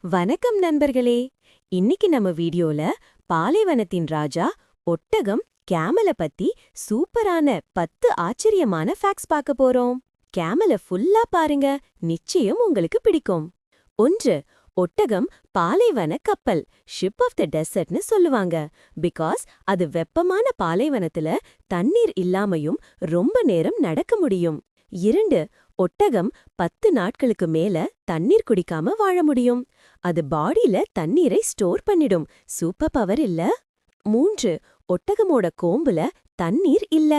வணக்கம் நண்பர்களே. இன்னைக்கு நம்ம வீடியோல பாலைவனத்தின் ராஜா ஒட்டகம் கேமல பத்தி சூப்பரான பத்து ஆச்சரியமான ஃபேக்ட்ஸ் பார்க்க போறோம். கேமல ஃபுல்லா பாருங்க. நிச்சயம் உங்களுக்கு பிடிக்கும். ஒன்று ஒட்டகம் பாலைவன கப்பல் ஷிப் ஆஃப் த டெசர்ட்னு சொல்லுவாங்க. பிகாஸ் அது வெப்பமான பாலைவனத்துல தண்ணீர் இல்லாமையும் ரொம்ப நேரம் நடக்க முடியும். இரண்டு ஒட்டகம் பத்து நாட்களுக்கு மேல தண்ணீர் குடிக்காம வாழ முடியும். அது பாடியில தண்ணீரை ஸ்டோர் பண்ணிடும். சூப்பர் பவர் இல்ல. மூன்று ஒட்டகமோட கோம்புல தண்ணீர் இல்ல.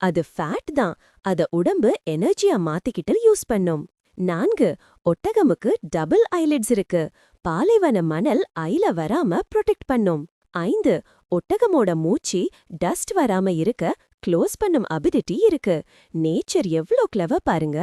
அது ஃபேட் தான். அத உடம்பு எனர்ஜியா மாத்திக்கிட்டு யூஸ் பண்ணும். நான்கு ஒட்டகமுக்கு டபுள் ஐலிட்ஸ் இருக்கு. பாலைவன மணல் ஐல வராம ப்ரொடெக்ட் பண்ணும். ஐந்து ஒட்டகமோட மூச்சு டஸ்ட் வராம இருக்க க்ளோஸ் பண்ணும் அபிலிட்டி இருக்கு. நேச்சர் எவ்ளோ கிளவ பாருங்க.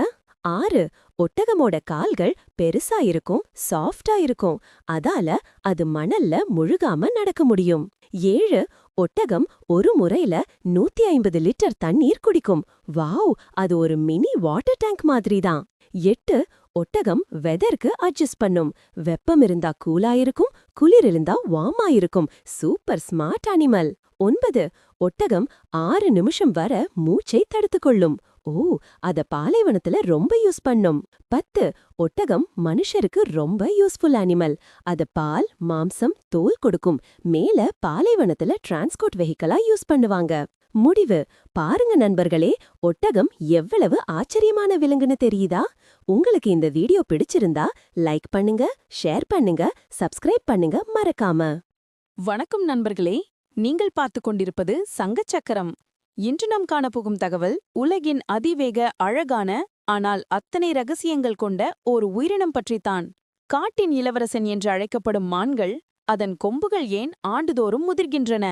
ஆறு ஒட்டகமோட கால்கள் பெருசா இருக்கும் சாஃப்டா இருக்கும். அதால அது மணல்ல முழுகாம நடக்க முடியும். ஏழு ஒட்டகம் ஒரு முறையில நூத்தி ஐம்பது லிட்டர் தண்ணீர் குடிக்கும். வாவ்! அது ஒரு மினி வாட்டர் டேங்க் மாதிரி தான் எட்டு ஒட்டகம் வெதர்க்கு அட்ஜஸ்ட் பண்ணும். வெப்பம் இருந்தா கூலா இருக்கும் குளிர் இருந்தா வாமா இருக்கும். Super smart animal. ஒன்பது ஒட்டகம் ஆறு நிமிஷம் வர மூச்சை தடுத்துக் கொள்ளும் ஓ அத பாலைவனத்துல ரொம்ப யூஸ் பண்ணும். பத்து ஒட்டகம் மனுஷருக்கு ரொம்ப யூஸ்ஃபுல் அனிமல். அத பால் மாம்சம் தோல் கொடுக்கும். மேல பாலைவனத்துல டிரான்ஸ்போர்ட் வெஹிக்கலா யூஸ் பண்ணுவாங்க. முடிவு பாருங்க நண்பர்களே ஒட்டகம் எவ்வளவு ஆச்சரியமான விலங்குன்னு தெரியுதா? உங்களுக்கு இந்த வீடியோ பிடிச்சிருந்தா லைக் பண்ணுங்க ஷேர் பண்ணுங்க சப்ஸ்கிரைப் பண்ணுங்க மறக்காம. வணக்கம் நண்பர்களே நீங்கள் பார்த்துக் கொண்டிருப்பது சங்கச் சக்கரம் இன்று நாம் காணப்போகும் தகவல் உலகின் அதிவேக அழகான ஆனால் அத்தனை ரகசியங்கள் கொண்ட ஒரு உயிரினம் பற்றித்தான். காட்டின் இளவரசன் என்று அழைக்கப்படும் மான்கள் அதன் கொம்புகள் ஏன் ஆண்டுதோறும் முதிர்கின்றன?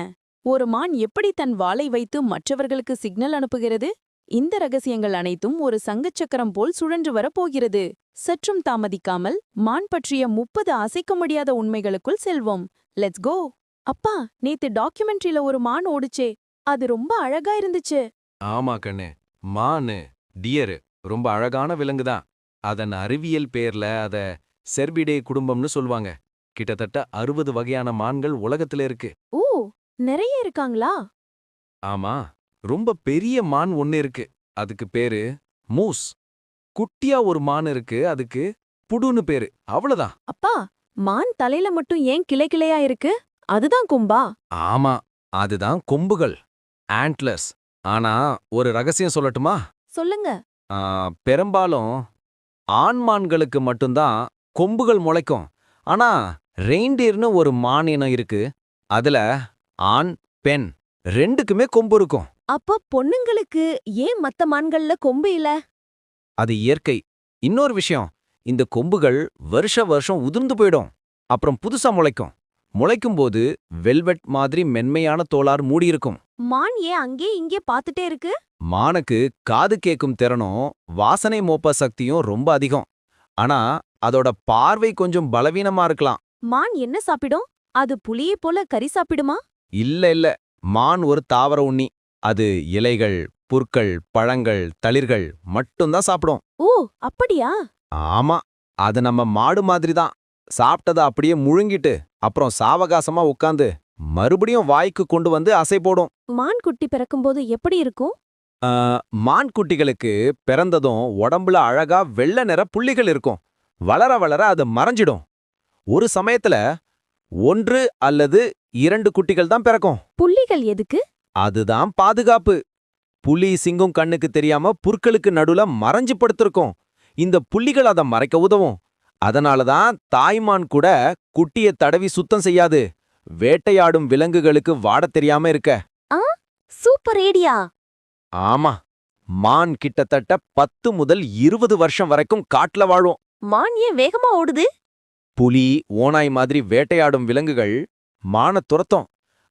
ஒரு மான் எப்படி தன் வாளை வைத்து மற்றவர்களுக்கு சிக்னல் அனுப்புகிறது? இந்த ரகசியங்கள் அனைத்தும் ஒரு சங்கச் சக்கரம் போல் சுழன்று வரப்போகிறது சற்றும் தாமதிக்காமல் மான் பற்றிய முப்பது அசைக்க முடியாத உண்மைகளுக்குள் செல்வோம். Let's go! அப்பா நேத்து டாக்குமெண்ட்ரியில ஒரு மான் ஓடுச்சே. அது ரொம்ப அழகா இருந்துச்சு. ஆமா கண்ணு. மானு டியரு ரொம்ப அழகான விலங்கு தான். அதன் அறிவியல் பேர்ல அத செர்பிடே குடும்பம்னு சொல்வாங்க கிட்டத்தட்ட அறுபது வகையான மான்கள் உலகத்துல இருக்கு. ஓ நிறைய இருக்காங்களா? ஆமா ரொம்ப பெரிய மான் ஒன்னு இருக்கு. அதுக்கு பேரு மூஸ். குட்டியா ஒரு மான் இருக்கு அதுக்கு புடுன்னு பேரு. அவ்வளவுதான். அப்பா மான் தலையில மட்டும் ஏன் கிளை கிளையா இருக்கு? அதுதான் கொம்பா? ஆமா அதுதான் கொம்புகள். ஆண்ட்லர்ஸ் ஆனா ஒரு ரகசியம் சொல்லட்டுமா? சொல்லுங்க. ஆ, பெரும்பாலும் ஆண் மான்களுக்கு மட்டும்தான் கொம்புகள் முளைக்கும். ஆனா ரெயின்டியர்னு ஒரு மான் இனம் இருக்கு. அதுல ஆண் பெண் ரெண்டுக்குமே கொம்பு இருக்கும். அப்ப பொண்ணுங்களுக்கு ஏன் மத்த மான்கள்ல கொம்பு இல்ல? அது இயற்கை. இன்னொரு விஷயம் இந்த கொம்புகள் வருஷ வருஷம் உதிர்ந்து போயிடும். அப்புறம் புதுசா முளைக்கும். முளைக்கும்போது வெல்வெட் மாதிரி மென்மையான தோலார் மூடியிருக்கும். மான் ஏன் அங்கே இங்கே பாத்துட்டே இருக்கு? மானுக்கு காது கேக்கும் திறனும் வாசனை மோப்ப சக்தியும் ரொம்ப அதிகம். ஆனா அதோட பார்வை கொஞ்சம் பலவீனமா இருக்கலாம். மான் என்ன சாப்பிடும்? அது புலியை போல கறி சாப்பிடுமா? இல்ல இல்ல. மான் ஒரு தாவர உண்ணி. அது இலைகள் புற்கள் பழங்கள் தளிர்கள் மட்டும்தான் சாப்பிடும். ஓ அப்படியா? ஆமா. அது நம்ம மாடு மாதிரி தான் சாப்பிட்டத அப்படியே முழுங்கிட்டு அப்புறம் சாவகாசமா உட்காந்து மறுபடியும் வாய்க்கு கொண்டு வந்து அசை போடும். மான் குட்டி பிறக்கும்போது எப்படி இருக்கும்? மான் குட்டிகளுக்கு பிறந்ததும் உடம்புல அழகா வெள்ளை நிற புள்ளிகள் இருக்கும். வளர வளர அது மறைஞ்சிடும். ஒரு சமயத்துல ஒன்று அல்லது இரண்டு குட்டிகள் தான் பிறக்கும். புள்ளிகள் எதுக்கு? அதுதான் பாதுகாப்பு. புலி சிங்கம் கண்ணுக்கு தெரியாம புற்களுக்கு நடுல மறைஞ்சு படுத்திருக்கும். இந்த புள்ளிகள் அதை மறைக்க உதவும். அதனாலதான் தாய்மான் கூட குட்டிய தடவி சுத்தம் செய்யாது. வேட்டையாடும் விலங்குகளுக்கு வாடத் தெரியாம இருக்க. Super idea. ஆமா. மான் கிட்டத்தட்ட பத்து முதல் இருபது வருஷம் வரைக்கும் காட்டுல வாழும். மான் ஏன் வேகமா ஓடுது? புலி ஓனாய் மாதிரி வேட்டையாடும் விலங்குகள் மானை துரத்தும்.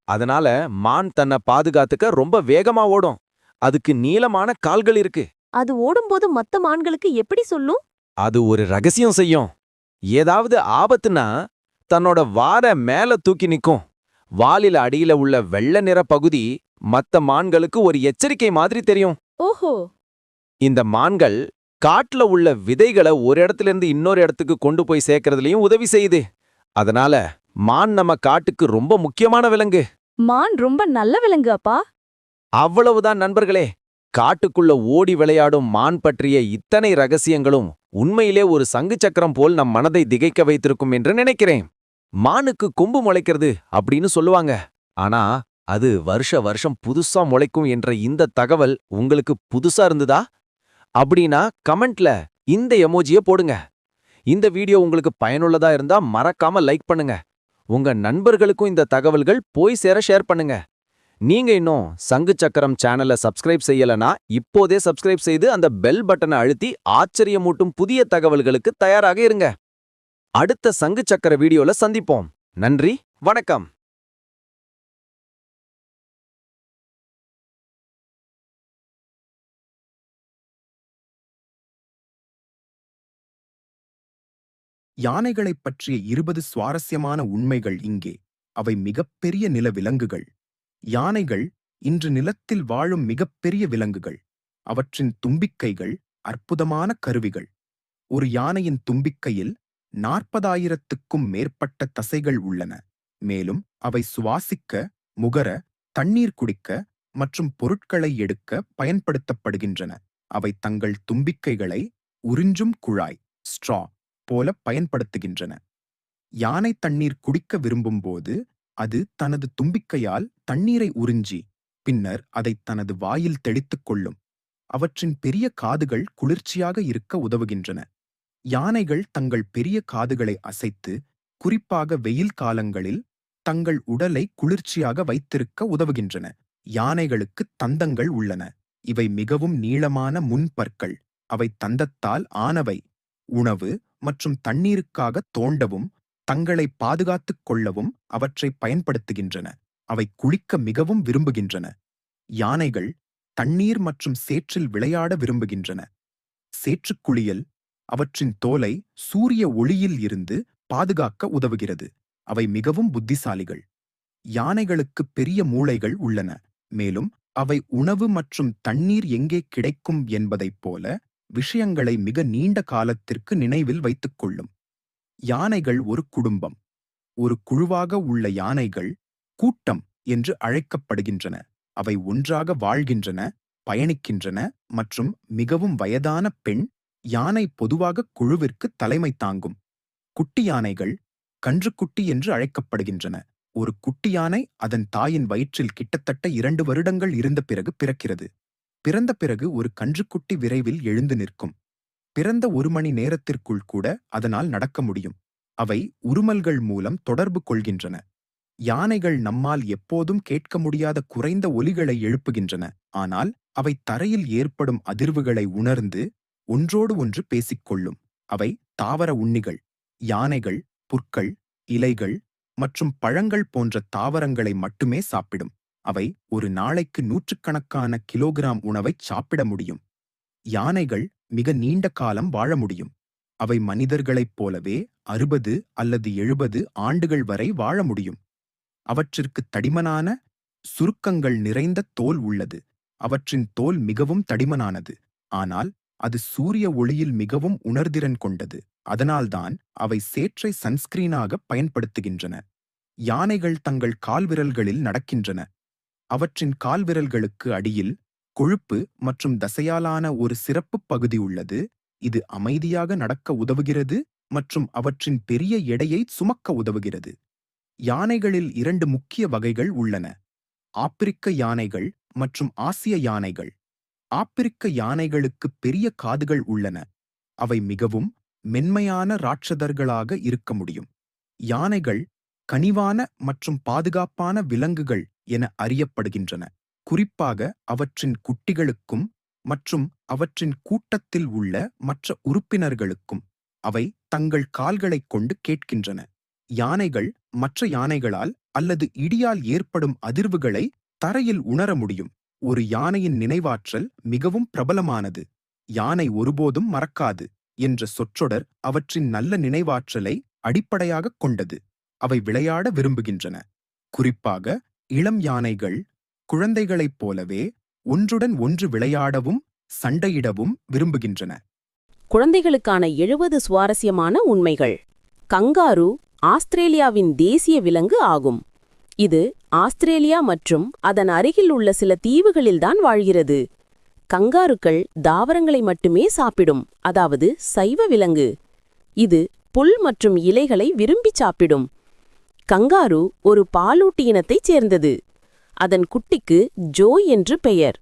அதனால மான் தன்னை பாதுகாத்துக்க ரொம்ப வேகமா ஓடும். அதுக்கு நீளமான கால்கள் இருக்கு. அது ஓடும்போது மத்த மான்களுக்கு எப்படி சொல்லும்? அது ஒரு ரகசியம் செய்யும். ஏதாவது ஆபத்துனா தன்னோட வார மேல தூக்கி நிக்கும். வாலில அடியில உள்ள வெள்ளை நிற பகுதி மத்த மான்களுக்கு ஒரு எச்சரிக்கை மாதிரி தெரியும். ஓஹோ. இந்த மான்கள் காட்டுல உள்ள விதைகளை ஒரு இடத்துல இருந்து இன்னொரு இடத்துக்கு கொண்டு போய் சேர்க்கறதுலயும் உதவி செய்யுது. அதனால மான் நம்ம காட்டுக்கு ரொம்ப முக்கியமான விலங்கு. மான் ரொம்ப நல்ல விலங்கு அப்பா. அவ்வளவுதான் நண்பர்களே. காட்டுக்குள்ள ஓடி விளையாடும் மான் பற்றிய இத்தனை ரகசியங்களும் உண்மையிலே ஒரு சங்கு சக்கரம் போல் நம் மனதை திகைக்க வைத்திருக்கும் என்று நினைக்கிறேன். மானுக்கு கொம்பு முளைக்கிறது அப்படின்னு சொல்லுவாங்க. ஆனா அது வருஷ வருஷம் புதுசா முளைக்கும் என்ற இந்த தகவல் உங்களுக்கு புதுசா இருந்ததா? அப்படின்னா கமெண்ட்ல இந்த எமோஜிய போடுங்க. இந்த வீடியோ உங்களுக்கு பயனுள்ளதா இருந்தா மறக்காம லைக் பண்ணுங்க. உங்க நண்பர்களுக்கும் இந்த தகவல்கள் போய் சேர ஷேர் பண்ணுங்க. நீங்க இன்னும் சங்கு சக்கரம் சேனலை சப்ஸ்கிரைப் செய்யலனா இப்போதே சப்ஸ்கிரைப் செய்து அந்த பெல் பட்டனை அழுத்தி ஆச்சரியமூட்டும் புதிய தகவல்களுக்கு தயாராக இருங்க. அடுத்த சங்கு சக்கர வீடியோல சந்திப்போம். நன்றி வணக்கம். யானைகளைப் பற்றிய இருபது சுவாரஸ்யமான உண்மைகள் இங்கே. அவை மிகப்பெரிய நில விலங்குகள் யானைகள் இன்று நிலத்தில் வாழும் மிகப்பெரிய விலங்குகள். அவற்றின் தும்பிக்கைகள் அற்புதமான கருவிகள். ஒரு யானையின் தும்பிக்கையில் நாற்பதாயிரத்துக்கும் மேற்பட்ட தசைகள் உள்ளன. மேலும் அவை சுவாசிக்க முகர தண்ணீர் குடிக்க மற்றும் பொருட்களை எடுக்க பயன்படுத்தப்படுகின்றன. அவை தங்கள் தும்பிக்கைகளை உறிஞ்சும் குழாய் ஸ்ட்ரா போல பயன்படுத்துகின்றன. யானை தண்ணீர் குடிக்க விரும்பும்போது அது தனது தும்பிக்கையால் தண்ணீரை உறிஞ்சி பின்னர் அதை தனது வாயில் தெளித்துக் கொள்ளும். அவற்றின் பெரிய காதுகள் குளிர்ச்சியாக இருக்க உதவுகின்றன. யானைகள் தங்கள் பெரிய காதுகளை அசைத்து குறிப்பாக வெயில் காலங்களில் தங்கள் உடலை குளிர்ச்சியாக வைத்திருக்க உதவுகின்றன. யானைகளுக்கு தந்தங்கள் உள்ளன. இவை மிகவும் நீளமான முன்பற்கள். அவை தந்தத்தால் ஆனவை. உணவு மற்றும் தண்ணீருக்காக தோண்டவும் தங்களை பாதுகாத்துக் கொள்ளவும் அவற்றை பயன்படுத்துகின்றன. அவை குளிக்க மிகவும் விரும்புகின்றன. யானைகள் தண்ணீர் மற்றும் சேற்றில் விளையாட விரும்புகின்றன. சேற்றுக்குளியல் அவற்றின் தோலை சூரிய ஒளியில் இருந்து பாதுகாக்க உதவுகிறது. அவை மிகவும் புத்திசாலிகள். யானைகளுக்கு பெரிய மூளைகள் உள்ளன. மேலும் அவை உணவு மற்றும் தண்ணீர் எங்கே கிடைக்கும் என்பதைப் போல விஷயங்களை மிக நீண்ட காலத்திற்கு நினைவில் வைத்துக் கொள்ளும். யானைகள் ஒரு குடும்பம். ஒரு குழுவாக உள்ள யானைகள் கூட்டம் என்று அழைக்கப்படுகின்றன. அவை ஒன்றாக வாழ்கின்றன பயணிக்கின்றன மற்றும் மிகவும் வயதான பெண் யானை பொதுவாக குழுவிற்கு தலைமை தாங்கும். குட்டி யானைகள் கன்றுக்குட்டி என்று அழைக்கப்படுகின்றன. ஒரு குட்டி யானை அதன் தாயின் வயிற்றில் கிட்டத்தட்ட இரண்டு வருடங்கள் இருந்த பிறகு பிறக்கிறது. பிறந்த பிறகு ஒரு கன்றுக்குட்டி விரைவில் எழுந்து நிற்கும். பிறந்த ஒரு மணி நேரத்திற்குள் கூட அதனால் நடக்க முடியும். அவை உருமல்கள் மூலம் தொடர்பு கொள்கின்றன. யானைகள் நம்மால் எப்போதும் கேட்க முடியாத குறைந்த ஒலிகளை எழுப்புகின்றன. ஆனால் அவை தரையில் ஏற்படும் அதிர்வுகளை உணர்ந்து ஒன்றோடு ஒன்று பேசிக்கொள்ளும். அவை தாவர உண்ணிகள் யானைகள் புற்கள் இலைகள் மற்றும் பழங்கள் போன்ற தாவரங்களை மட்டுமே சாப்பிடும். அவை ஒரு நாளைக்கு நூற்றுக்கணக்கான கிலோகிராம் உணவைச் சாப்பிட முடியும். யானைகள் மிக நீண்ட காலம் வாழ முடியும். அவை மனிதர்களைப் போலவே அறுபது அல்லது எழுபது ஆண்டுகள் வரை வாழ முடியும். அவற்றிற்கு தடிமனான சுருக்கங்கள் நிறைந்த தோல் உள்ளது. அவற்றின் தோல் மிகவும் தடிமனானது. ஆனால் அது சூரிய ஒளியில் மிகவும் உணர்திறன் கொண்டது. அதனால்தான் அவை சேற்றை சன்ஸ்கிரீனாக பயன்படுத்துகின்றன. யானைகள் தங்கள் கால்விரல்களில் நடக்கின்றன. அவற்றின் கால்விரல்களுக்கு அடியில் கொழுப்பு மற்றும் தசையாலான ஒரு சிறப்பு பகுதி உள்ளது. இது அமைதியாக நடக்க உதவுகிறது மற்றும் அவற்றின் பெரிய எடையை சுமக்க உதவுகிறது. யானைகளில் இரண்டு முக்கிய வகைகள் உள்ளன. ஆப்பிரிக்க யானைகள் மற்றும் ஆசிய யானைகள். ஆப்பிரிக்க யானைகளுக்கு பெரிய காதுகள் உள்ளன. அவை மிகவும் மென்மையான ராட்சதர்களாக இருக்க முடியும். யானைகள் கனிவான மற்றும் பாதுகாப்பான விலங்குகள் என அறியப்படுகின்றன. குறிப்பாக அவற்றின் குட்டிகளுக்கும் மற்றும் அவற்றின் கூட்டத்தில் உள்ள மற்ற உறுப்பினர்களுக்கும் அவை தங்கள் கால்களைக் கொண்டு கேட்கின்றன. யானைகள் மற்ற யானைகளால் அல்லது இடியால் ஏற்படும் அதிர்வுகளை தரையில் உணர முடியும். ஒரு யானையின் நினைவாற்றல் மிகவும் பிரபலமானது. யானை ஒருபோதும் மறக்காது என்ற சொற்றொடர் அவற்றின் நல்ல நினைவாற்றலை அடிப்படையாகக் கொண்டது. அவை விளையாட விரும்புகின்றன. குறிப்பாக இளம் யானைகள் குழந்தைகளைப் போலவே ஒன்றுடன் ஒன்று விளையாடவும் சண்டையிடவும் விரும்புகின்றன. குழந்தைகளுக்கான எழுபது சுவாரஸ்யமான உண்மைகள். கங்காரு ஆஸ்திரேலியாவின் தேசிய விலங்கு ஆகும். இது ஆஸ்திரேலியா மற்றும் அதன் அருகில் உள்ள சில தீவுகளில்தான் வாழ்கிறது. கங்காருக்கள் தாவரங்களை மட்டுமே சாப்பிடும் அதாவது சைவ விலங்கு. இது புல் மற்றும் இலைகளை விரும்பி சாப்பிடும். கங்காரு ஒரு பாலூட்டி இனத்தைச் சேர்ந்தது. அதன் குட்டிக்கு ஜோய் என்று பெயர்.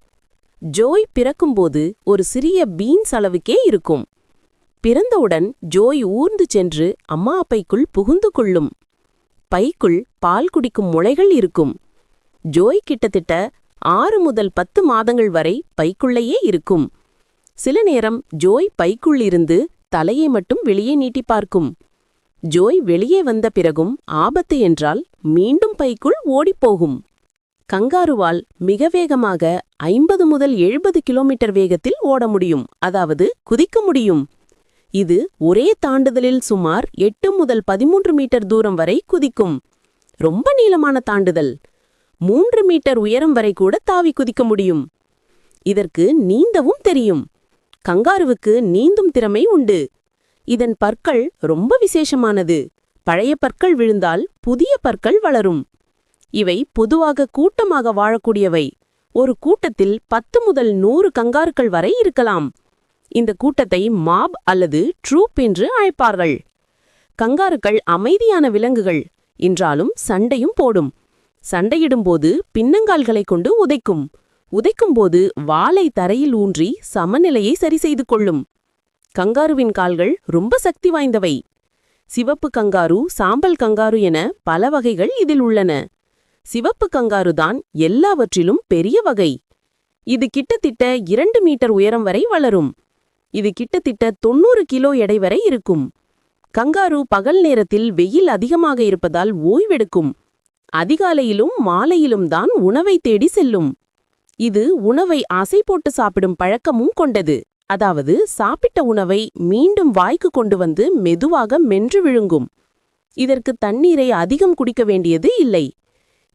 ஜோய் பிறக்கும்போது ஒரு சிறிய பீன்ஸ் அளவுக்கே இருக்கும். பிறந்தவுடன் ஜோய் ஊர்ந்து சென்று அம்மா பைக்குள் புகுந்து கொள்ளும். பைக்குள் பால் குடிக்கும் முளைகள் இருக்கும். ஜோய் கிட்டத்தட்ட ஆறு முதல் பத்து மாதங்கள் வரை பைக்குள்ளேயே இருக்கும். சில நேரம் ஜோய் பைக்குள் இருந்து தலையை மட்டும் வெளியே நீட்டி பார்க்கும். ஜோய் வெளியே வந்த பிறகும் ஆபத்து என்றால் மீண்டும் பைக்குள் ஓடிப்போகும் கங்காருவால் மிக வேகமாக ஐம்பது முதல் எழுபது கிலோமீட்டர் வேகத்தில் ஓட முடியும் அதாவது குதிக்க முடியும். இது ஒரே தாண்டுதலில் சுமார் எட்டு முதல் பதிமூன்று மீட்டர் தூரம் வரை குதிக்கும். ரொம்ப நீளமான தாண்டுதல். மூன்று மீட்டர் உயரம் வரை கூட தாவி குதிக்க முடியும். இதற்கு நீந்தவும் தெரியும். கங்காருவுக்கு நீந்தும் திறமை உண்டு. இதன் பற்கள் ரொம்ப விசேஷமானது. பழைய பற்கள் விழுந்தால் புதிய பற்கள் வளரும். இவை பொதுவாக கூட்டமாக வாழக்கூடியவை. ஒரு கூட்டத்தில் பத்து முதல் நூறு கங்காருக்கள் வரை இருக்கலாம். இந்த கூட்டத்தை மாப் அல்லது ட்ரூப் என்று அழைப்பார்கள். கங்காருக்கள் அமைதியான விலங்குகள். என்றாலும் சண்டையும் போடும். சண்டையிடும்போது பின்னங்கால்களை கொண்டு உதைக்கும். உதைக்கும்போது வாளை தரையில் ஊன்றி சமநிலையை சரி செய்து கொள்ளும். கங்காருவின் கால்கள் ரொம்ப சக்தி வாய்ந்தவை. சிவப்பு கங்காரு சாம்பல் கங்காரு என பல வகைகள் இதில் உள்ளன. சிவப்பு கங்காரு தான் எல்லாவற்றிலும் பெரிய வகை. இது கிட்டத்தட்ட இரண்டு மீட்டர் உயரம் வரை வளரும். இது கிட்டத்தட்ட தொண்ணூறு கிலோ எடை வரை இருக்கும். கங்காரு பகல் நேரத்தில் வெயில் அதிகமாக இருப்பதால் ஓய்வெடுக்கும். அதிகாலையிலும் மாலையிலும் தான் உணவை தேடி செல்லும். இது உணவை ஆசை போட்டு சாப்பிடும் பழக்கமும் கொண்டது. அதாவது சாப்பிட்ட உணவை மீண்டும் வாய்க்கு கொண்டு வந்து மெதுவாக மென்று விழுங்கும். இதற்கு தண்ணீரை அதிகம் குடிக்க வேண்டியது இல்லை.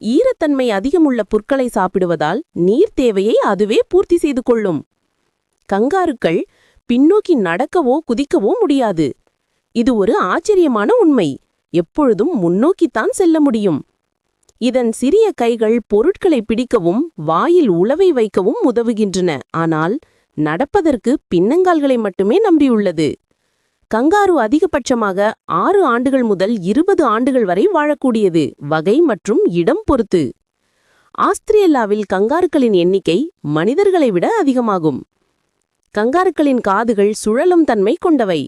ஈரத்தன்மை அதிகமுள்ள புற்களை சாப்பிடுவதால் நீர் தேவையை அதுவே பூர்த்தி செய்து கொள்ளும். கங்காருக்கள் பின்னோக்கி நடக்கவோ குதிக்கவோ முடியாது. இது ஒரு ஆச்சரியமான உண்மை. எப்பொழுதும் முன்னோக்கித்தான் செல்ல முடியும். இதன் சிறிய கைகள் பொருட்களை பிடிக்கவும் வாயில் உளவை வைக்கவும் உதவுகின்றன. ஆனால் நடப்பதற்கு பின்னங்கால்களை மட்டுமே நம்பியுள்ளது. கங்காரு அதிகபட்சமாக ஆறு ஆண்டுகள் முதல் இருபது ஆண்டுகள் வரை வாழக்கூடியது வகை மற்றும் இடம் பொறுத்து. ஆஸ்திரேலியாவில் கங்காருக்களின் எண்ணிக்கை மனிதர்களை விட அதிகமாகும். கங்காருக்களின் காதுகள் சுழலும் தன்மை கொண்டவை.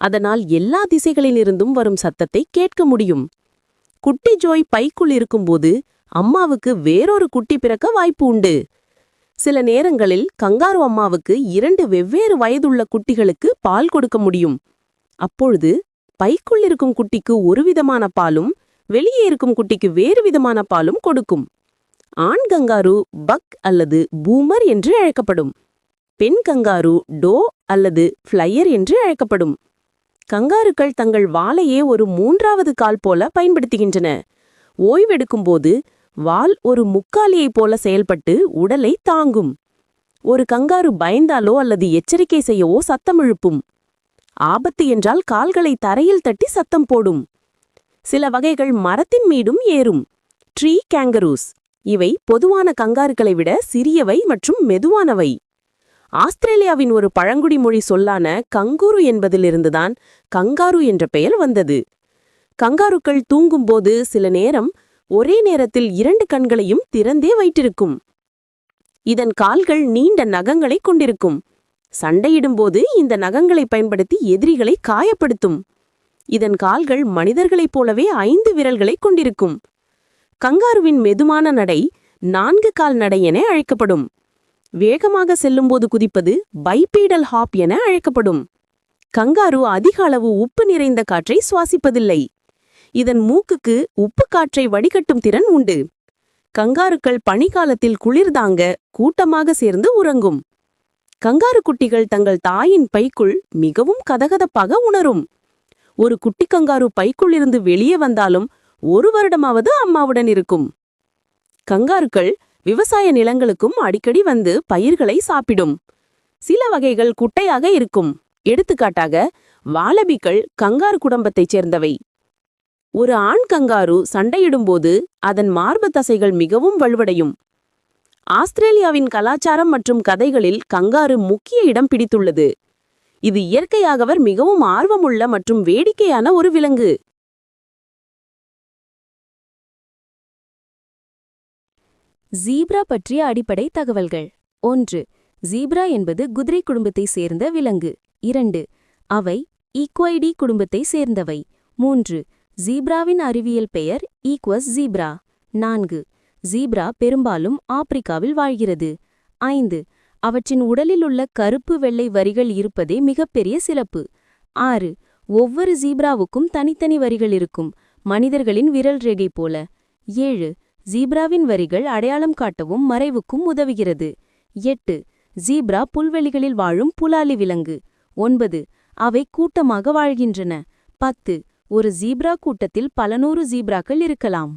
அதனால் எல்லா திசைகளிலிருந்தும் வரும் சத்தத்தை கேட்க முடியும். குட்டி ஜோய் பைக்குள் இருக்கும்போது அம்மாவுக்கு வேறொரு குட்டி பிறக்க வாய்ப்பு உண்டு. சில நேரங்களில் கங்காரு அம்மாவுக்கு இரண்டு வெவ்வேறு வயதுள்ள குட்டிகளுக்கு பால் கொடுக்க முடியும். அப்பொழுது பைக்குள்ளிருக்கும் குட்டிக்கு ஒரு விதமான பாலும் வெளியே இருக்கும் குட்டிக்கு வேறு விதமான பாலும் கொடுக்கும். ஆண் கங்காரு பக் அல்லது பூமர் என்று அழைக்கப்படும். பெண் கங்காரு டோ அல்லது ஃப்ளையர் என்று அழைக்கப்படும். கங்காருக்கள் தங்கள் வாலையே ஒரு மூன்றாவது கால் போல பயன்படுத்துகின்றன. ஓய்வெடுக்கும்போது வால் ஒரு முக்காலியைப் போல செயல்பட்டு உடலை தாங்கும். ஒரு கங்காரு பயந்தாலோ அல்லது எச்சரிக்கை செய்யவோ சத்தம் எழுப்பும். ஆபத்து என்றால் கால்களை தரையில் தட்டி சத்தம் போடும். சில வகைகள் மரத்தின் மீதும் ஏறும். Tree kangaroos. இவை பொதுவான கங்காருக்களை விட சிறியவை மற்றும் மெதுவானவை. ஆஸ்திரேலியாவின் ஒரு பழங்குடி மொழி சொல்லான கங்கூரு என்பதிலிருந்துதான் கங்காரு என்ற பெயர் வந்தது. கங்காருக்கள் தூங்கும்போது சில நேரம் ஒரே நேரத்தில் இரண்டு கண்களையும் திறந்தே வைத்திருக்கும். இதன் கால்கள் நீண்ட நகங்களை கொண்டிருக்கும். சண்டையிடும்போது இந்த நகங்களை பயன்படுத்தி எதிரிகளை காயப்படுத்தும். இதன் கால்கள் மனிதர்களைப் போலவே ஐந்து விரல்களை கொண்டிருக்கும். கங்காருவின் மெதுமான நடை நான்கு கால் நடை என அழைக்கப்படும். வேகமாக செல்லும்போது குதிப்பது பைபீடல் ஹாப் என அழைக்கப்படும். கங்காரு அதிக அளவு உப்பு நிறைந்த காற்றை சுவாசிப்பதில்லை. இதன் மூக்குக்கு உப்பு காற்றை வடிகட்டும் திறன் உண்டு. கங்காருக்கள் பனிக்காலத்தில் குளிர்தாங்க கூட்டமாக சேர்ந்து உறங்கும். கங்காரு குட்டிகள் தங்கள் தாயின் பைக்குள் மிகவும் கதகதப்பாக உணரும். ஒரு குட்டி கங்காரு பைக்குள்ளிருந்து வெளியே வந்தாலும் ஒரு வருடமாவது அம்மாவுடன் இருக்கும். கங்காருக்கள் விவசாய நிலங்களுக்கும் அடிக்கடி வந்து பயிர்களை சாப்பிடும். சில வகைகள் குட்டையாக இருக்கும். எடுத்துக்காட்டாக வாலபிக்கள் கங்காரு குடும்பத்தைச் சேர்ந்தவை. ஒரு ஆண் கங்காரு சண்டையிடும்போது அதன் மார்பு தசைகள் மிகவும் வலுவடையும். ஆஸ்திரேலியாவின் கலாச்சாரம் மற்றும் கதைகளில் கங்காரு முக்கிய இடம் பிடித்துள்ளது. இது இயற்கையாகவர் மிகவும் ஆர்வமுள்ள மற்றும் வேடிக்கையான ஒரு விலங்கு. ஜீப்ரா பற்றிய அடிப்படை தகவல்கள். ஒன்று ஜீப்ரா என்பது குதிரை குடும்பத்தைச் சேர்ந்த விலங்கு. இரண்டு அவை ஈக்வைடி குடும்பத்தைச் சேர்ந்தவை. மூன்று ஜீப்ராவின் அறிவியல் பெயர் ஈக்வஸ் ஜீப்ரா. நான்கு ஜீப்ரா பெரும்பாலும் ஆப்பிரிக்காவில் வாழ்கிறது. ஐந்து அவற்றின் உடலில் உள்ள கருப்பு வெள்ளை வரிகள் இருப்பதே மிகப்பெரிய சிறப்பு. ஆறு ஒவ்வொரு ஜீப்ராவுக்கும் தனித்தனி வரிகள் இருக்கும் மனிதர்களின் விரல் ரேகை போல. ஏழு ஜீப்ராவின் வரிகள் அடையாளம் காட்டவும் மறைவுக்கும் உதவுகிறது. எட்டு ஜீப்ரா புல்வெளிகளில் வாழும் புலாலி விலங்கு. ஒன்பது அவை கூட்டமாக வாழ்கின்றன. பத்து ஒரு ஜீப்ரா கூட்டத்தில் பல நூறு ஜீப்ராக்கள் இருக்கலாம்.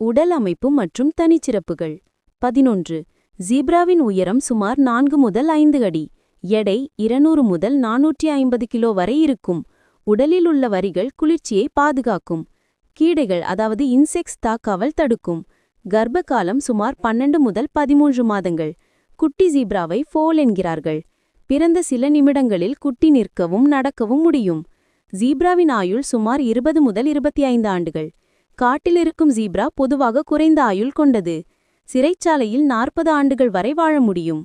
உடல் அமைப்பு மற்றும் தனிச்சிறப்புகள். பதினொன்று. ஜீப்ராவின் உயரம் சுமார் நான்கு முதல் ஐந்து அடி. எடை இருநூறு முதல் நானூற்றி ஐம்பது கிலோ வரை இருக்கும். உடலில் உள்ள வரிகள் குளிர்ச்சியை பாதுகாக்கும். கீடைகள் அதாவது இன்செக்ட்ஸ் தாக்காவல் தடுக்கும். கர்ப்ப காலம் சுமார் பன்னெண்டு முதல் பதிமூன்று மாதங்கள். குட்டி ஜீப்ராவை ஃபோல் என்கிறார்கள். பிறந்த சில நிமிடங்களில் குட்டி நிற்கவும் நடக்கவும் முடியும். ஜீப்ராவின் ஆயுள் சுமார் இருபது முதல் இருபத்தி ஐந்து ஆண்டுகள். காட்டில் இருக்கும் ஜீப்ரா பொதுவாக குறைந்த ஆயுள் கொண்டது. சிறைச்சாலையில் நாற்பது ஆண்டுகள் வரை வாழ முடியும்.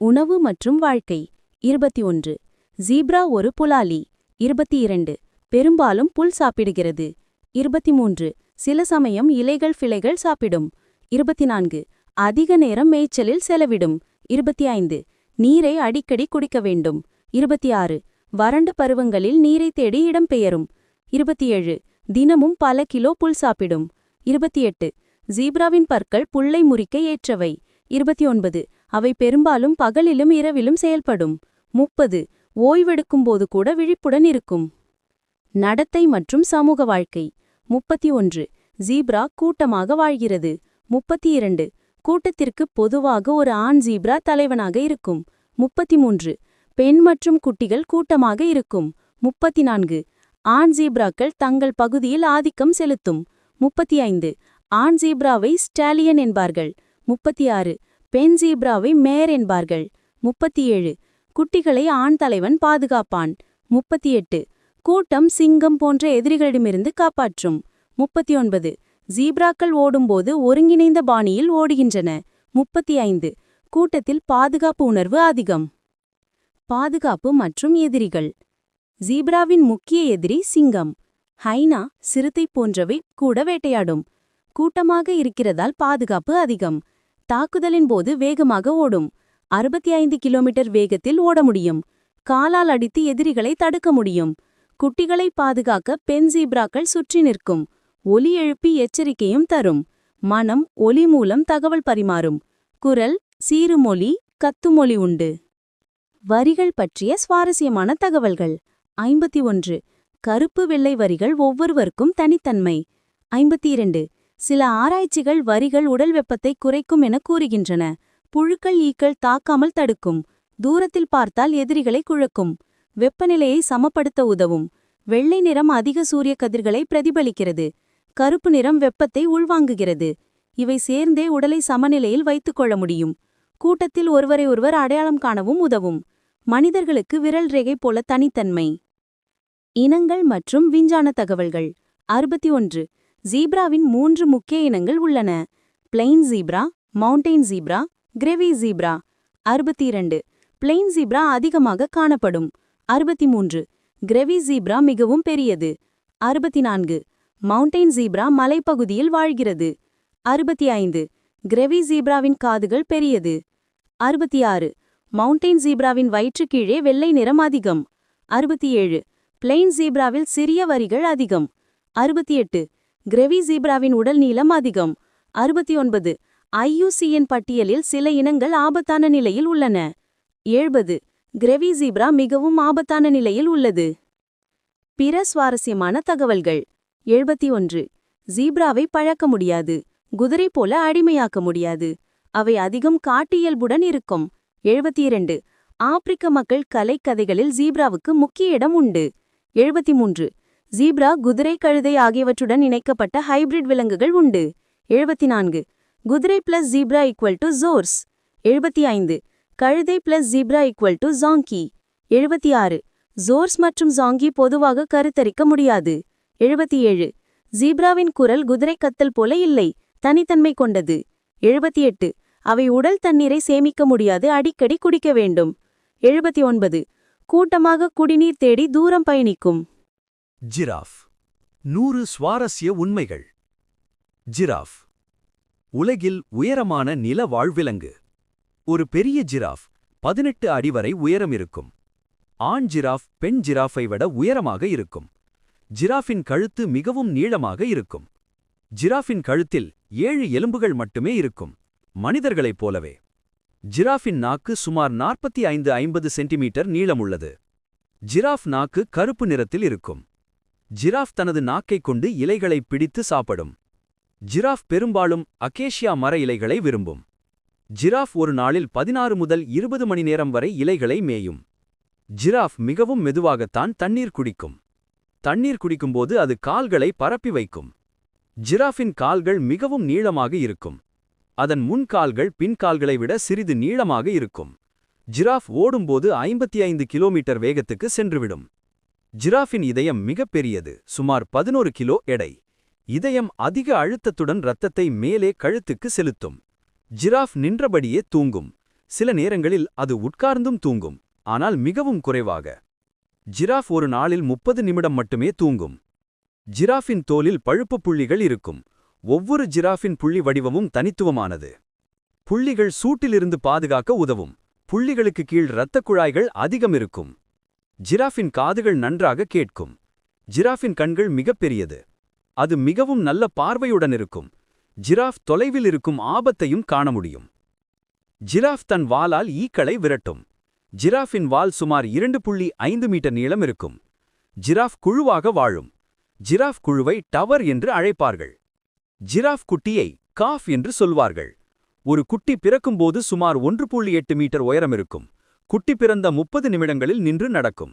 உணவு மற்றும் வாழ்க்கை. இருபத்தி ஒன்று. ஜீப்ரா ஒரு புலாலி. இருபத்தி இரண்டு. பெரும்பாலும் புல் சாப்பிடுகிறது. இருபத்தி மூன்று. சில சமயம் இலைகள் பிழைகள் சாப்பிடும். இருபத்தி நான்கு. அதிக நேரம் மேய்ச்சலில் செலவிடும். இருபத்தி ஐந்து. நீரை அடிக்கடி குடிக்க வேண்டும். இருபத்தி ஆறு. வறண்ட பருவங்களில் நீரை தேடி இடம்பெயரும். இருபத்தி ஏழு. தினமும் பல கிலோ புல் சாப்பிடும். இருபத்தி எட்டு ஜீப்ராவின் பற்கள் புல்லை முறிக்க ஏற்றவை. இருபத்தி ஒன்பது அவை பெரும்பாலும் பகலிலும் இரவிலும் செயல்படும். முப்பது. ஓய்வெடுக்கும்போது கூட விழிப்புடன் இருக்கும். நடத்தை மற்றும் சமூக வாழ்க்கை. முப்பத்தி ஒன்று ஜீப்ரா கூட்டமாக வாழ்கிறது. முப்பத்தி இரண்டு கூட்டத்திற்கு பொதுவாக ஒரு ஆண் ஜீப்ரா தலைவனாக இருக்கும். முப்பத்தி மூன்று பெண் மற்றும் குட்டிகள் கூட்டமாக இருக்கும். முப்பத்தி நான்கு ஆண் ஜீப்ராக்கள் தங்கள் பகுதியில் ஆதிக்கம் செலுத்தும். முப்பத்தி ஐந்து ஆண் ஜீப்ராவை ஸ்டாலியன் என்பார்கள். முப்பத்தி ஆறு பெண் ஜீப்ராவை மேர் என்பார்கள். முப்பத்தி ஏழு குட்டிகளை ஆண் தலைவன் பாதுகாப்பான். முப்பத்தி எட்டு கூட்டம் சிங்கம் போன்ற எதிரிகளிடமிருந்து காப்பாற்றும். முப்பத்தி ஒன்பது ஜீப்ராக்கள் ஓடும்போது ஒருங்கிணைந்த பாணியில் ஓடுகின்றன. முப்பத்தி ஐந்து கூட்டத்தில் பாதுகாப்பு உணர்வு அதிகம். பாதுகாப்பு மற்றும் எதிரிகள். ஜீப்ராவின் முக்கிய எதிரி சிங்கம். ஹைனா சிறுத்தை போன்றவை கூட வேட்டையாடும். கூட்டமாக இருக்கிறதால் பாதுகாப்பு அதிகம். தாக்குதலின் போது வேகமாக ஓடும். அறுபத்தி ஐந்து கிலோமீட்டர் வேகத்தில் ஓட முடியும். காலால் அடித்து எதிரிகளை தடுக்க முடியும். குட்டிகளை பாதுகாக்க பெண் ஜீப்ராக்கள் சுற்றி நிற்கும். ஒலி எழுப்பி எச்சரிக்கையும் தரும். மனம் ஒலி மூலம் தகவல் பரிமாறும். குரல் சீறுமொழி கத்துமொழி உண்டு. வரிகள் பற்றிய சுவாரஸ்யமான தகவல்கள். ஐம்பத்தி ஒன்று. கருப்பு வெள்ளை வரிகள் ஒவ்வொருவருக்கும் தனித்தன்மை. ஐம்பத்தி இரண்டு. சில ஆராய்ச்சிகள் வரிகள் உடல் வெப்பத்தை குறைக்கும் என கூறுகின்றன. புழுக்கள் ஈக்கள் தாக்காமல் தடுக்கும். தூரத்தில் பார்த்தால் எதிரிகளை குழக்கும். வெப்பநிலையை சமப்படுத்த உதவும். வெள்ளை நிறம் அதிக சூரிய கதிர்களை பிரதிபலிக்கிறது. கருப்பு நிறம் வெப்பத்தை உள்வாங்குகிறது. இவை சேர்ந்தே உடலை சமநிலையில் வைத்துக் கொள்ள முடியும். கூட்டத்தில் ஒருவரை ஒருவர் அடையாளம் காணவும் உதவும். மனிதர்களுக்கு விரல் ரேகை போல தனித்தன்மை. இனங்கள் மற்றும் விஞ்ஞான தகவல்கள். அறுபத்தி ஒன்று. ஜீப்ராவின் மூன்று முக்கிய இனங்கள் உள்ளன. Plain zebra mountain zebra Grevy zebra. அறுபத்தி இரண்டு. பிளெயின் ஜீப்ரா அதிகமாக காணப்படும். அறுபத்தி மூன்று. கிரெவி ஜீப்ரா மிகவும் பெரியது. அறுபத்தி நான்கு. மவுண்டெயின் ஜீப்ரா மலைப்பகுதியில் வாழ்கிறது. அறுபத்தி ஐந்து. கிரெவி ஜீப்ராவின் காதுகள் பெரியது. அறுபத்தி ஆறு. மவுண்டெயின் ஜீப்ராவின் வயிற்றுக்கீழே வெள்ளை நிறம் அதிகம். அறுபத்தி ஏழு. பிளெயின் ஜீப்ராவில் சிறிய வரிகள் அதிகம். அறுபத்தி எட்டு. கிரெவி ஜீப்ராவின் உடல் நீளம் அதிகம். அறுபத்தி ஒன்பது. ஐயூசிஎன் பட்டியலில் சில இனங்கள் ஆபத்தான நிலையில் உள்ளன. எழுபது. கிரெவி ஜீப்ரா மிகவும் ஆபத்தான நிலையில் உள்ளது. பிற சுவாரஸ்யமான தகவல்கள். எழுபத்தி ஒன்று. ஜீப்ராவை பழக்க முடியாது. குதிரை போல அடிமையாக்க முடியாது. அவை அதிகம் காட்டியல்புடன் இருக்கும். எழுபத்தி இரண்டு ஆப்பிரிக்க மக்கள் கலைக்கதைகளில் ஜீப்ராவுக்கு முக்கிய இடம் உண்டு. எழுபத்தி மூன்று ஜீப்ரா குதிரை கழுதை ஆகியவற்றுடன் இணைக்கப்பட்ட ஹைபிரிட் விலங்குகள் உண்டு. எழுபத்தி நான்கு குதிரை plus zebra equal to zorse எழுபத்தி ஐந்து கழுதை plus zebra equal to zonkey எழுபத்தி ஆறு ஜோர்ஸ் மற்றும் ஜாங்கி பொதுவாக கருத்தரிக்க முடியாது. எழுபத்தி ஏழு ஜீப்ராவின் குரல் குதிரை கத்தல் போல இல்லை தனித்தன்மை கொண்டது. எழுபத்தி எட்டு அவை உடல் தண்ணீரை சேமிக்க முடியாது அடிக்கடி குடிக்க வேண்டும். எழுபத்தி ஒன்பது கூட்டமாக குடிநீர் தேடி தூரம் பயணிக்கும். ஜிராஃப். நூறு சுவாரஸ்ய உண்மைகள். ஜிராஃப். உலகில் உயரமான நில வாழ்விலங்கு. ஒரு பெரிய ஜிராஃப் பதினெட்டு அடி வரை உயரம் இருக்கும். ஆண் ஜிராஃப் பெண் ஜிராஃபை விட உயரமாக இருக்கும். ஜிராஃபின் கழுத்து மிகவும் நீளமாக இருக்கும். ஜிராஃபின் கழுத்தில் ஏழு எலும்புகள் மட்டுமே இருக்கும். மனிதர்களைப் போலவே. ஜிராஃபின் நாக்கு சுமார் நாற்பத்தி ஐந்து ஐம்பது சென்டிமீட்டர் நீளமுள்ளது. ஜிராஃப் நாக்கு கருப்பு நிறத்தில் இருக்கும். ஜிராஃப் தனது நாக்கைக் கொண்டு இலைகளை பிடித்து சாப்பிடும். ஜிராஃப் பெரும்பாலும் அகேஷியா மர இலைகளை விரும்பும். ஜிராஃப் ஒரு நாளில் பதினாறு முதல் இருபது மணி நேரம் வரை இலைகளை மேயும். ஜிராஃப் மிகவும் மெதுவாகத்தான் தண்ணீர் குடிக்கும். தண்ணீர் குடிக்கும்போது அது கால்களை பரப்பி வைக்கும். ஜிராஃபின் கால்கள் மிகவும் நீளமாக இருக்கும். அதன் முன்கால்கள் பின்கால்களை விட சிறிது நீளமாக இருக்கும். ஜிராஃப் ஓடும்போது ஐம்பத்தி ஐந்து கிலோமீட்டர் வேகத்துக்கு சென்றுவிடும். ஜிராஃபின் இதயம் மிகப்பெரியது சுமார் பதினோரு கிலோ எடை. இதயம் அதிக அழுத்தத்துடன் இரத்தத்தை மேலே கழுத்துக்கு செலுத்தும். ஜிராஃப் நின்றபடியே தூங்கும். சில நேரங்களில் அது உட்கார்ந்தும் தூங்கும் ஆனால் மிகவும் குறைவாக. ஜிராஃப் ஒரு நாளில் முப்பது நிமிடம் மட்டுமே தூங்கும். ஜிராஃபின் தோலில் பழுப்பு புள்ளிகள் இருக்கும். ஒவ்வொரு ஜிராஃபின் புள்ளி வடிவமும் தனித்துவமானது. புள்ளிகள் சூட்டிலிருந்து பாதுகாக்க உதவும். புள்ளிகளுக்கு கீழ் இரத்தக் குழாய்கள் அதிகம் இருக்கும். ஜிராஃபின் காதுகள் நன்றாக கேட்கும். ஜிராஃபின் கண்கள் மிகப்பெரியது அது மிகவும் நல்ல பார்வையுடன் இருக்கும். ஜிராஃப் தொலைவில் இருக்கும் ஆபத்தையும் காண முடியும். ஜிராஃப் தன் வாலால் ஈக்களை விரட்டும். ஜிராஃபின் வால் சுமார் இரண்டு புள்ளி ஐந்து மீட்டர் நீளம் இருக்கும். ஜிராஃப் குழுவாக வாழும். ஜிராஃப் குழுவை டவர் என்று அழைப்பார்கள். ஜிராஃப் குட்டியை காஃப் என்று சொல்வார்கள். ஒரு குட்டி பிறக்கும்போது சுமார் ஒன்று புள்ளி எட்டு மீட்டர் உயரம் இருக்கும். குட்டி பிறந்த முப்பது நிமிடங்களில் நின்று நடக்கும்.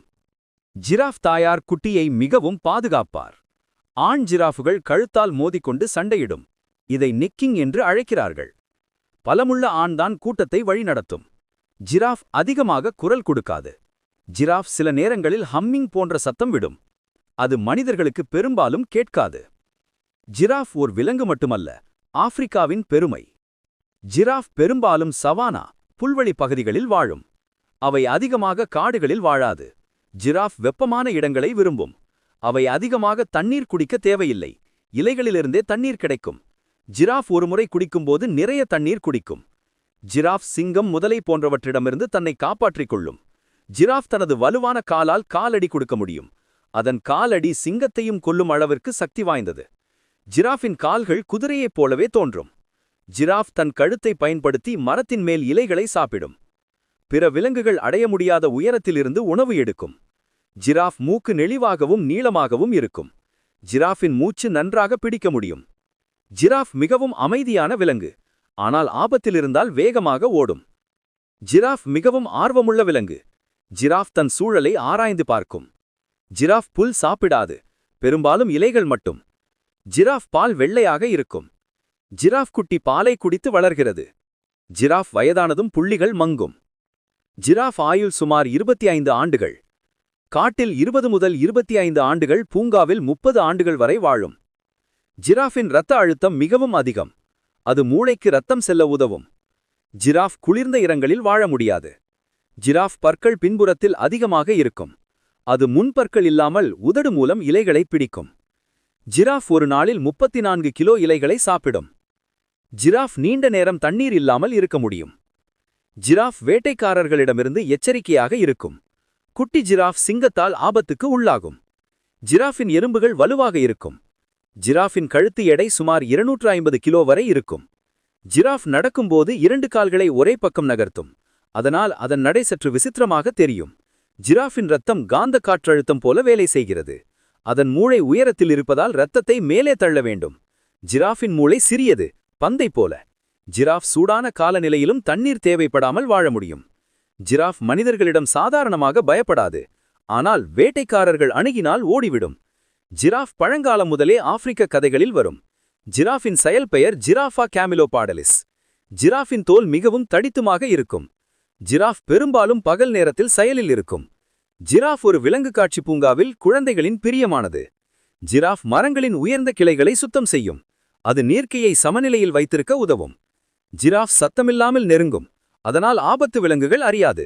ஜிராஃப் தாயார் குட்டியை மிகவும் பாதுகாப்பார். ஆண் ஜிராஃபுகள் கழுத்தால் மோதிக்கொண்டு சண்டையிடும். இதை நெக்கிங் என்று அழைக்கிறார்கள். பலமுள்ள ஆண்தான் கூட்டத்தை வழிநடத்தும் ஜிராஃப் அதிகமாக குரல் கொடுக்காது. ஜிராஃப் சில நேரங்களில் ஹம்மிங் போன்ற சத்தம் விடும். அது மனிதர்களுக்கு பெரும்பாலும் கேட்காது. ஜிராஃப் ஓர் விலங்கு மட்டுமல்ல ஆப்பிரிக்காவின் பெருமை. ஜிராஃப் பெரும்பாலும் சவானா புல்வெளி பகுதிகளில் வாழும். அவை அதிகமாக காடுகளில் வாழாது. ஜிராஃப் வெப்பமான இடங்களை விரும்பும். அவை அதிகமாக தண்ணீர் குடிக்க தேவையில்லை. இலைகளிலிருந்தே தண்ணீர் கிடைக்கும். ஜிராஃப் ஒருமுறை குடிக்கும்போது நிறைய தண்ணீர் குடிக்கும். ஜிராஃப் சிங்கம் முதலை போன்றவற்றிடமிருந்து தன்னை காப்பாற்றிக் கொள்ளும். ஜிராஃப் தனது வலுவான காலால் காலடி கொடுக்க முடியும். அதன் காலடி சிங்கத்தையும் கொல்லும் அளவிற்கு சக்தி வாய்ந்தது. ஜிராஃபின் கால்கள் குதிரையைப் போலவே தோன்றும். ஜிராஃப் தன் கழுத்தை பயன்படுத்தி மரத்தின் மேல் இலைகளை சாப்பிடும். பிற விலங்குகள் அடைய முடியாத உயரத்திலிருந்து உணவு எடுக்கும். ஜிராஃப் மூக்கு நெளிவாகவும் நீளமாகவும் இருக்கும். ஜிராஃபின் மூச்சு நன்றாக பிடிக்க முடியும். ஜிராஃப் மிகவும் அமைதியான விலங்கு ஆனால் ஆபத்திலிருந்தால் வேகமாக ஓடும். ஜிராஃப் மிகவும் ஆர்வமுள்ள விலங்கு ஜிராஃப் தன் சூழலை ஆராய்ந்து பார்க்கும். ஜிராஃப் புல் சாப்பிடாது பெரும்பாலும் இலைகள் மட்டும். ஜிராஃப் பால் வெள்ளையாக இருக்கும். ஜிராஃப் குட்டி பாலை குடித்து வளர்கிறது. ஜிராஃப் வயதானதும் புள்ளிகள் மங்கும். ஜிராஃப் ஆயுள் சுமார் இருபத்தி ஐந்து ஆண்டுகள். காட்டில் இருபது முதல் இருபத்தி ஐந்து ஆண்டுகள் பூங்காவில் முப்பது ஆண்டுகள் வரை வாழும். ஜிராஃபின் இரத்த அழுத்தம் மிகவும் அதிகம். அது மூளைக்கு ரத்தம் செல்ல உதவும். ஜிராஃப் குளிர்ந்த இடங்களில் வாழ முடியாது. ஜிராஃப் பற்கள் பின்புறத்தில் அதிகமாக இருக்கும். அது முன்பற்கள் இல்லாமல் உதடு மூலம் இலைகளை பிடிக்கும். ஜிராஃப் ஒரு நாளில் முப்பத்தி நான்கு கிலோ இலைகளை சாப்பிடும். ஜிராஃப் நீண்ட நேரம் தண்ணீர் இல்லாமல் இருக்க முடியும். ஜிராஃப் வேட்டைக்காரர்களிடமிருந்து எச்சரிக்கையாக இருக்கும். குட்டி ஜிராஃப் சிங்கத்தால் ஆபத்துக்கு உள்ளாகும். ஜிராஃபின் எறும்புகள் வலுவாக இருக்கும். ஜிராஃபின் கழுத்து எடை சுமார் இருநூற்று ஐம்பது கிலோ வரை இருக்கும். ஜிராஃப் நடக்கும்போது இரண்டு கால்களை ஒரே பக்கம் நகர்த்தும். அதனால் அதன் நடை சற்று விசித்திரமாக தெரியும். ஜிராஃபின் ரத்தம் காந்த காற்றழுத்தம் போல வேலை செய்கிறது. அதன் மூளை உயரத்தில் இருப்பதால் இரத்தத்தை மேலே தள்ள வேண்டும். ஜிராஃபின் மூளை சிறியது பந்தை போல. ஜிராஃப் சூடான காலநிலையிலும் தண்ணீர் தேவைப்படாமல் வாழ முடியும். ஜிராஃப் மனிதர்களிடம் சாதாரணமாக பயப்படாது ஆனால் வேட்டைக்காரர்கள் அணுகினால் ஓடிவிடும். ஜிராஃப் பழங்காலம் முதலே ஆப்பிரிக்க கதைகளில் வரும். ஜிராஃபின் செயல் பெயர் ஜிராஃபா கேமிலோபாடலிஸ். ஜிராஃபின் தோல் மிகவும் தடித்துமாக இருக்கும். ஜிராஃப் பெரும்பாலும் பகல் நேரத்தில் செயலில் இருக்கும். ஜிராஃப் ஒரு விலங்கு காட்சி பூங்காவில் குழந்தைகளின் பிரியமானது. ஜிராஃப் மரங்களின் உயர்ந்த கிளைகளை சுத்தம் செய்யும். அது நீர்க்கையை சமநிலையில் வைத்திருக்க உதவும். ஜிராஃப் சத்தமில்லாமல் நெருங்கும். அதனால் ஆபத்து விலங்குகள் அறியாது.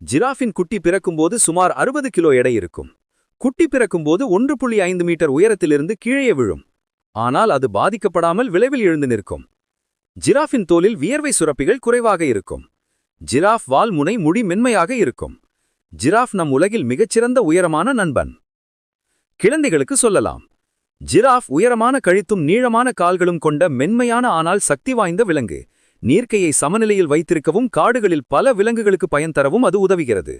ஜிராஃபின் குட்டி பிறக்கும்போது சுமார் அறுபது கிலோ எடை இருக்கும். குட்டி பிறக்கும்போது ஒன்று புள்ளி ஐந்து மீட்டர் உயரத்திலிருந்து கீழே விழும். ஆனால் அது பாதிக்கப்படாமல் விளைவில் எழுந்து நிற்கும். ஜிராஃபின் தோலில் வியர்வை சுரப்பிகள் குறைவாக இருக்கும். ஜிராஃப் வால் முனை முடி மென்மையாக இருக்கும். ஜிராஃப் நம் உலகில் மிகச்சிறந்த உயரமான நண்பன். கிழந்தைகளுக்கு சொல்லலாம். ஜிராஃப் உயரமான கழித்தும் நீளமான கால்களும் கொண்ட மென்மையான ஆனால் சக்தி வாய்ந்த விலங்கு. நீர்க்கையை சமநிலையில் வைத்திருக்கவும் காடுகளில் பல விலங்குகளுக்கு பயன் தரவும் அது உதவுகிறது.